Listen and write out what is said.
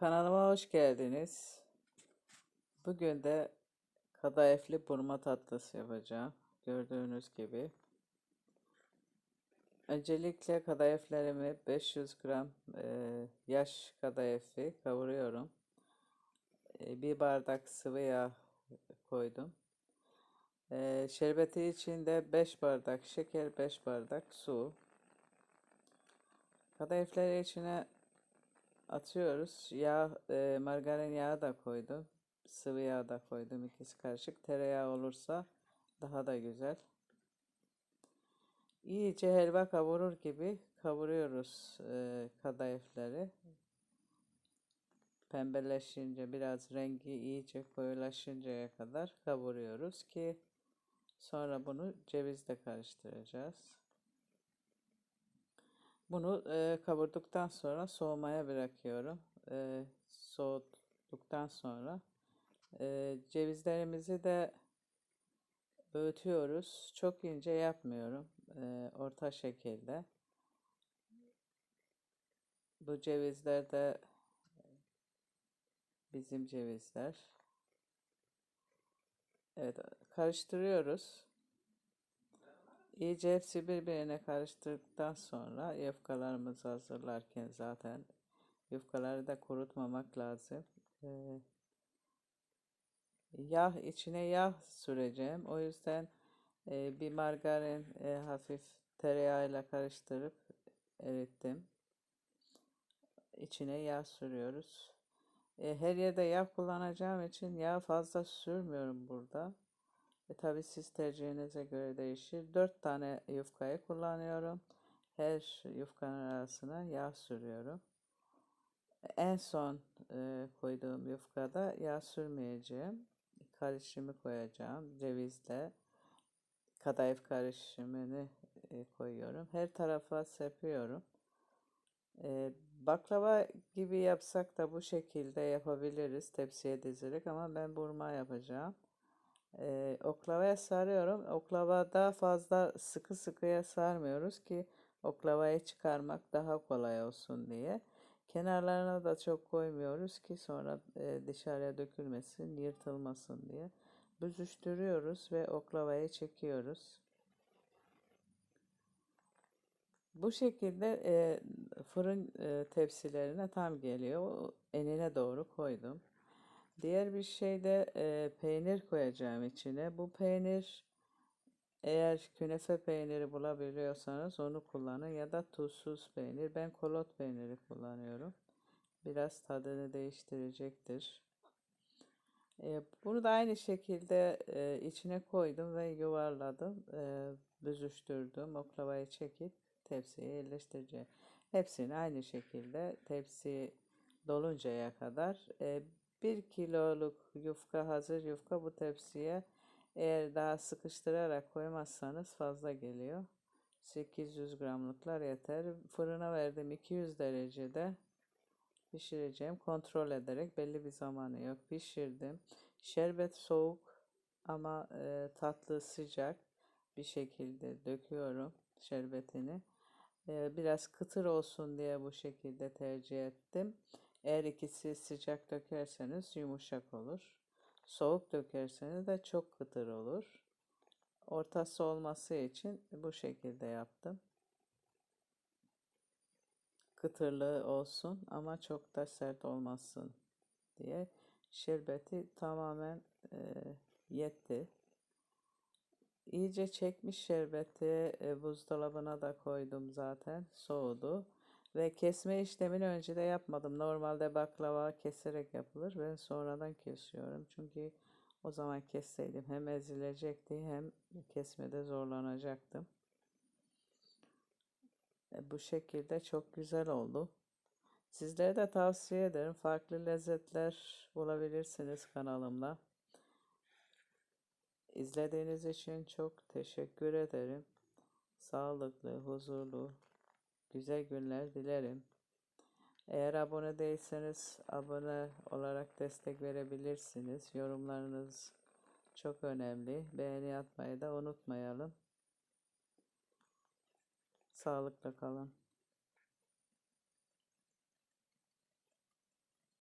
Kanalıma hoş geldiniz. Bugün de kadayıflı burma tatlısı yapacağım. Gördüğünüz gibi. Öncelikle kadayıflarımı 500 gram e, yaş kadayıfı kavuruyorum. E, bir bardak sıvı yağ koydum. E, şerbeti içinde 5 bardak şeker, 5 bardak su. Kadayıfları içine atıyoruz. Yağ, e, margarin yağı da koydum. Sıvı yağ da koydum. ikisi karışık. Tereyağı olursa daha da güzel. İyice helva kavurur gibi kavuruyoruz e, kadayıfları. Pembeleşince biraz rengi iyice koyulaşıncaya kadar kavuruyoruz ki sonra bunu cevizle karıştıracağız. Bunu e, kavurduktan sonra soğumaya bırakıyorum. E, soğuduktan sonra e, cevizlerimizi de öğütüyoruz. Çok ince yapmıyorum. E, orta şekilde. Bu cevizler de bizim cevizler. Evet, karıştırıyoruz. İyice hepsi birbirine karıştırdıktan sonra yufkalarımızı hazırlarken zaten yufkaları da kurutmamak lazım. Ee, yağ içine yağ süreceğim. O yüzden e, bir margarin e, hafif tereyağıyla karıştırıp erittim. İçine yağ sürüyoruz. E, her yerde yağ kullanacağım için yağ fazla sürmüyorum burada. E, tabii siz tercihinize göre değişir. 4 tane yufkayı kullanıyorum. Her yufkanın arasına yağ sürüyorum. En son e, koyduğum yufkada yağ sürmeyeceğim. Karışımı koyacağım. Cevizle kadayıf karışımını e, koyuyorum. Her tarafa sepiyorum. E, baklava gibi yapsak da bu şekilde yapabiliriz tepsiye dizerek ama ben burma yapacağım. Ee, oklavaya sarıyorum. Oklavada fazla sıkı sıkıya sarmıyoruz ki oklavayı çıkarmak daha kolay olsun diye. Kenarlarına da çok koymuyoruz ki sonra e, dışarıya dökülmesin, yırtılmasın diye. Büzüştürüyoruz ve oklavayı çekiyoruz. Bu şekilde e, fırın e, tepsilerine tam geliyor. Enine doğru koydum. Diğer bir şey de e, peynir koyacağım içine. Bu peynir eğer künefe peyniri bulabiliyorsanız onu kullanın ya da tuzsuz peynir. Ben kolot peyniri kullanıyorum. Biraz tadını değiştirecektir. E, bunu da aynı şekilde e, içine koydum ve yuvarladım. E, büzüştürdüm. Oklavayı çekip tepsiye yerleştireceğim. Hepsini aynı şekilde tepsi doluncaya kadar e, 1 kiloluk yufka hazır yufka bu tepsiye eğer daha sıkıştırarak koymazsanız fazla geliyor. 800 gramlıklar yeter. Fırına verdim 200 derecede pişireceğim. Kontrol ederek belli bir zamanı yok. Pişirdim. Şerbet soğuk ama e, tatlı sıcak bir şekilde döküyorum şerbetini. E, biraz kıtır olsun diye bu şekilde tercih ettim. Eğer ikisi sıcak dökerseniz yumuşak olur. Soğuk dökerseniz de çok kıtır olur. Ortası olması için bu şekilde yaptım. Kıtırlığı olsun ama çok da sert olmasın diye şerbeti tamamen e, yetti. İyice çekmiş şerbeti e, buzdolabına da koydum zaten soğudu. Ve kesme işlemini önce de yapmadım. Normalde baklava keserek yapılır. Ben sonradan kesiyorum. Çünkü o zaman kesseydim hem ezilecekti hem kesmede zorlanacaktım. E, bu şekilde çok güzel oldu. Sizlere de tavsiye ederim. Farklı lezzetler bulabilirsiniz kanalımda. İzlediğiniz için çok teşekkür ederim. Sağlıklı, huzurlu, güzel günler dilerim. Eğer abone değilseniz abone olarak destek verebilirsiniz. Yorumlarınız çok önemli. Beğeni atmayı da unutmayalım. Sağlıkla kalın.